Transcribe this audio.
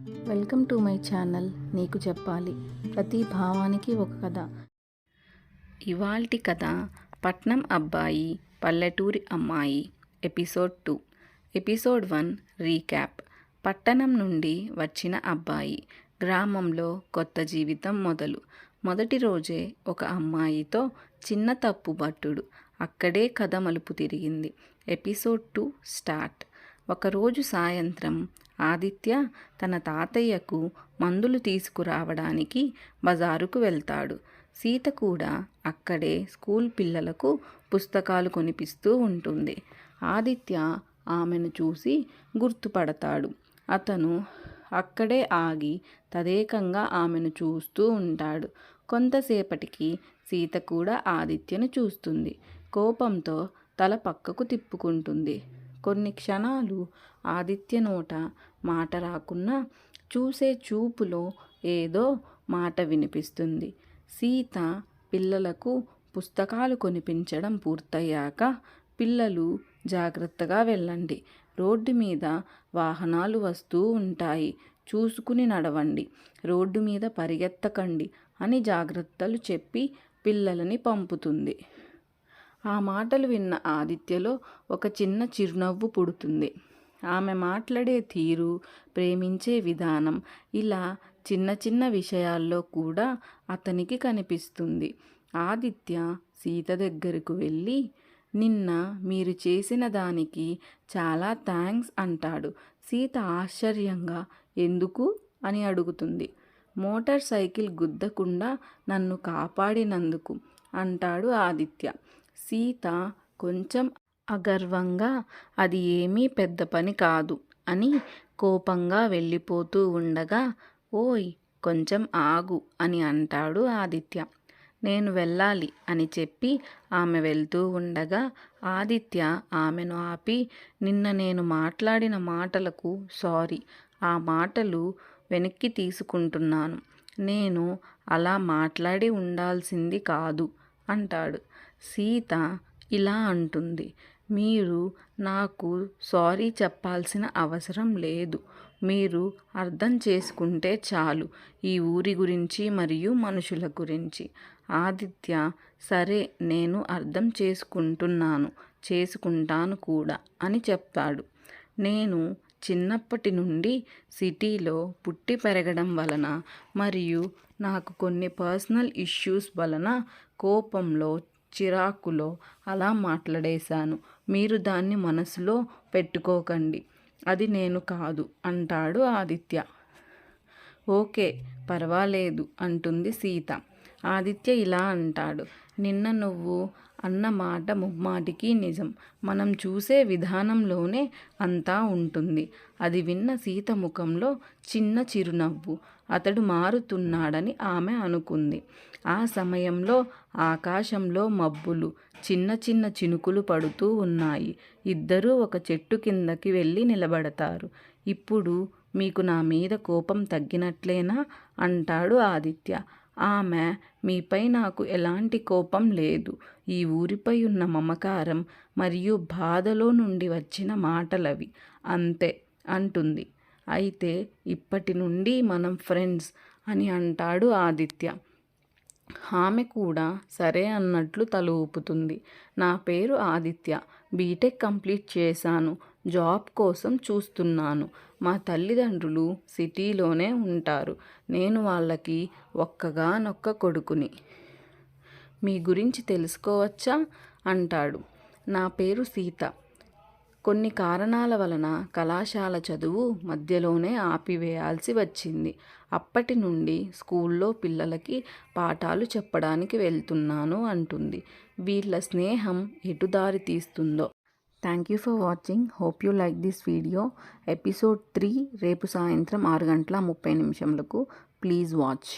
Welcome to my channel నీకు చెప్పాలి. ప్రతి భావానికి ఒక కథ. ఇవాల్టి కథ పట్నం అబ్బాయి పల్లెటూరి అమ్మాయి episode two. Episode one recap. పట్టణం నుండి వచ్చిన అబ్బాయి గ్రామంలో కొత్త జీవితం మొదలు. మొదటి రోజే ఒక అమ్మాయితో చిన్న తప్పు బట్టుడు అక్కడే కథ మలుపు తిరిగింది. Episode two start. ఒకరోజు సాయంత్రం ఆదిత్య తన తాతయ్యకు మందులు తీసుకురావడానికి బజారుకు వెళ్తాడు. సీత కూడా అక్కడే స్కూల్ పిల్లలకు పుస్తకాలు కొనిపిస్తూ ఉంటుంది. ఆదిత్య ఆమెను చూసి గుర్తుపడతాడు. అతను అక్కడే ఆగి తదేకంగా ఆమెను చూస్తూ ఉంటాడు. కొంతసేపటికి సీత కూడా ఆదిత్యను చూస్తుంది. కోపంతో తల పక్కకు తిప్పుకుంటుంది. కొన్ని క్షణాలు ఆదిత్య నోట మాట రాకున్నా చూసే చూపులో ఏదో మాట వినిపిస్తుంది. సీత పిల్లలకు పుస్తకాలు కొనిపించడం పూర్తయ్యాక పిల్లలు జాగ్రత్తగా వెళ్ళండి. రోడ్డు మీద వాహనాలు వస్తూ ఉంటాయి. చూసుకుని నడవండి. రోడ్డు మీద పరిగెత్తకండి అని జాగ్రత్తలు చెప్పి పిల్లలని పంపుతుంది. ఆ మాటలు విన్న ఆదిత్యలో ఒక చిన్న చిరునవ్వు పుడుతుంది. ఆమె మాట్లాడే తీరు ప్రేమించే విధానం ఇలా చిన్న చిన్న విషయాల్లో కూడా అతనికి కనిపిస్తుంది. ఆదిత్య సీత దగ్గరకు వెళ్ళి నిన్న మీరు చేసిన దానికి చాలా థ్యాంక్స్ అంటాడు. సీత ఆశ్చర్యంగా ఎందుకు? అని అడుగుతుంది. మోటార్ సైకిల్ గుద్దకుండా నన్ను కాపాడినందుకు అంటాడు ఆదిత్య. సీత కొంచెం అగర్వంగా అది ఏమీ పెద్ద పని కాదు అని కోపంగా వెళ్ళిపోతూ ఉండగా ఓయ్ కొంచెం ఆగు అని అంటాడు ఆదిత్య. నేను వెళ్ళాలి అని చెప్పి ఆమె వెళ్తూ ఉండగా ఆదిత్య ఆమెను ఆపి నిన్న నేను మాట్లాడిన మాటలకు సారీ ఆ మాటలు వెనక్కి తీసుకుంటున్నాను. నేను అలా మాట్లాడి ఉండాల్సింది కాదు అంటాడు. సీత ఇలా అంటుంది మీరు నాకు సారీ చెప్పాల్సిన అవసరం లేదు. మీరు అర్థం చేసుకుంటే చాలు ఈ ఊరి గురించి మరియు మనుషుల గురించి. ఆదిత్య సరే నేను అర్థం చేసుకుంటున్నాను చేసుకుంటాను కూడా అని చెప్తాడు నేను చిన్నప్పటి నుండి సిటీలో పుట్టి పెరగడం వలన మరియు నాకు కొన్ని పర్సనల్ ఇష్యూస్ వలన కోపంలో చిరాకులో అలా మాట్లాడేశాను. మీరు దాన్ని మనసులో పెట్టుకోకండి. అది నేను కాదు అంటాడు ఆదిత్య. ఓకే పర్వాలేదు అంటుంది సీత. ఆదిత్య ఇలా అంటాడు. నిన్న నువ్వు అన్న మాట ముమ్మాటికి నిజం. మనం చూసే విధానంలోనే అంతా ఉంటుంది. అది విన్న సీత ముఖంలో చిన్న చిరునవ్వు. అతడు మారుతున్నాడని ఆమె అనుకుంది. ఆ సమయంలో ఆకాశంలో మబ్బులు చిన్న చిన్న చినుకులు పడుతూ ఉన్నాయి. ఇద్దరూ ఒక చెట్టు కిందకి వెళ్ళి నిలబడతారు. ఇప్పుడు మీకు నా మీద కోపం తగ్గినట్లేనా? అంటాడు ఆదిత్య. ఆమె మీపై నాకు ఎలాంటి కోపం లేదు. ఈ ఊరిపై ఉన్న మమకారం మరియు బాధలో నుండి వచ్చిన మాటలవి. అంతే అంటుంది. అయితే ఇప్పటి నుండి మనం ఫ్రెండ్స్ అని అంటాడు ఆదిత్య. ఆమె కూడా సరే అన్నట్లు తల ఊపుతుంది నా పేరు ఆదిత్య. బీటెక్ కంప్లీట్ చేశాను. జాబ్ కోసం చూస్తున్నాను. మా తల్లిదండ్రులు సిటీలోనే ఉంటారు. నేను వాళ్ళకి ఒక్కగానొక్క కొడుకుని. మీ గురించి తెలుసుకోవచ్చా? అంటాడు. నా పేరు సీత. కొన్ని కారణాల వలన కళాశాల చదువు మధ్యలోనే ఆపివేయాల్సి వచ్చింది. అప్పటి నుండి స్కూల్లో పిల్లలకి పాఠాలు చెప్పడానికి వెళ్తున్నాను అంటుంది. వీళ్ళ స్నేహం ఎటు దారి తీస్తుందో. Thank you for watching hope you like this video episode three రేపు సాయంత్రం ఆరు గంటల ముప్పై నిమిషంలకు ప్లీజ్ వాచ్